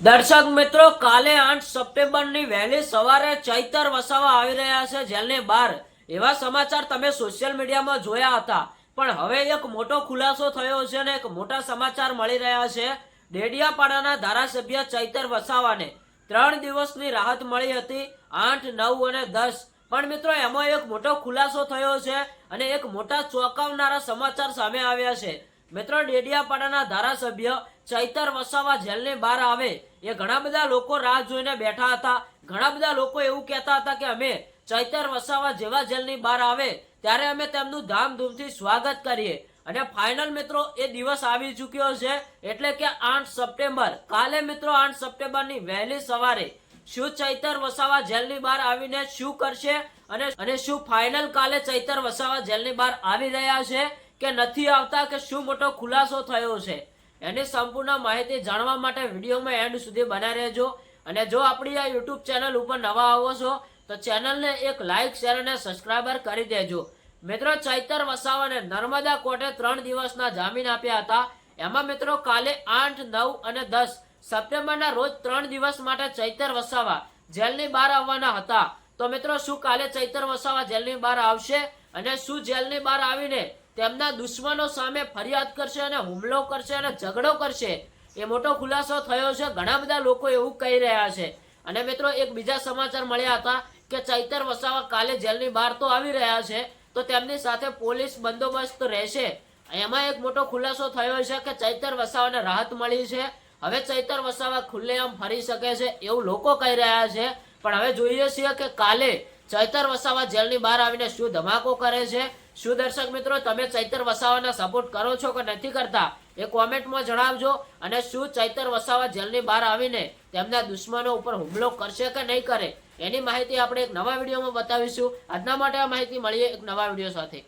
દર્શક મિત્રો, કાલે આઠ સપ્ટેમ્બરની વહેલી સવારે ચૈતર વસાવા આવી રહ્યા છે જેલની બહાર. એવા સમાચાર તમે સોશિયલ મીડિયામાં જોયા હતા. પણ હવે એક મોટો ખુલાસો થયો છે અને એક મોટા સમાચાર મળી રહ્યા છે. ડેડિયાપાડાના ધારાસભ્ય ચૈતર વસાવાને ત્રણ દિવસની રાહત મળી હતી, આઠ, નવ અને દસ. પણ મિત્રો, એમાં એક મોટો ખુલાસો થયો છે અને એક મોટા ચોંકાવનારા સમાચાર સામે આવ્યા છે. મિત્રો ડેડિયાપાડાના ધારાસભ્ય ચૈતર વસાવા જેલની બહાર આવે. એ ઘણા બધા લોકો રાહ જોઈને બેઠા હતા. ઘણા બધા લોકો એવું કહેતા હતા કે અમે ચૈતર વસાવા જેવા જેલની બહાર આવે, ત્યારે અમે તેમનું ધામધૂમથી સ્વાગત કરીએ. અને ફાઇનલ મિત્રો, એ દિવસ આવી ચૂક્યો છે, એટલે કે આઠ સપ્ટેમ્બર. કાલે મિત્રો આઠ સપ્ટેમ્બરની વહેલી સવારે શું ચૈતર વસાવા જેલની બહાર આવીને શું કરશે અને અને શું ફાઇનલ કાલે ચૈતર વસાવા જેલની બહાર આવી રહ્યા છે કે નથી આવતા કે શું મોટો ખુલાસો થયો છે. એની સંપૂર્ણ માહિતી જાણવા માટે વિડીયોમાં એન્ડ સુધી બના રહેજો. અને જો આપણી આ યુટ્યુબ ચેનલ ઉપર નવા આવો છો, તો ચેનલને એક લાઇક શેર અને સબસ્ક્રાઈબર કરી દેજો. મિત્રો, ચૈતર વસાવાને નર્મદા કોર્ટે ત્રણ દિવસના જામીન આપ્યા હતા. એમાં મિત્રો, કાલે આઠ, નવ અને દસ સપ્ટેમ્બરના રોજ ત્રણ દિવસ માટે ચૈતર વસાવા જેલની બહાર આવવાના હતા. તો મિત્રો, શું કાલે ચૈતર વસાવા જેલની બહાર આવશે? અને શું જેલની બહાર આવીને તેમના દુશ્મનો સામે ફરિયાદ કરશે અને હુમલો કરશે અને ઝઘડો કરશે. એ મોટો ખુલાસો થયો છે. ઘણા બધા લોકો એવું કહી રહ્યા છે. અને મિત્રો, એક બીજા સમાચાર મળ્યા હતા કે ચૈતર વસાવા કાલે જેલની બહાર તો આવી રહ્યા છે, તો તેમની સાથે પોલીસ બંદોબસ્ત રહેશે. એમાં એક મોટો ખુલાસો થયો છે કે ચૈતર વસાવાને રાહત મળી છે. હવે ચૈતર વસાવા ખુલ્લેઆમ ફરી શકે છે એવું લોકો કહી રહ્યા છે. પણ હવે જોઈએ છીએ કે કાલે ચૈતર વસાવા જેલની બહાર આવીને શું ધમાકો કરે છે? શું દર્શક મિત્રો, તમે ચૈતર વસાવાના સપોર્ટ કરો છો કે નથી કરતા? એ કોમેન્ટમાં જણાવજો અને શું ચૈતર વસાવા જેલની બહાર આવીને તેમના દુશ્મનો ઉપર હુમલો કરશે કે નહીં કરે? એની માહિતી આપણે એક નવા વિડીયોમાં બતાવીશું. આજના માટે આ માહિતી મળીએ એક નવા વીડિયો સાથે.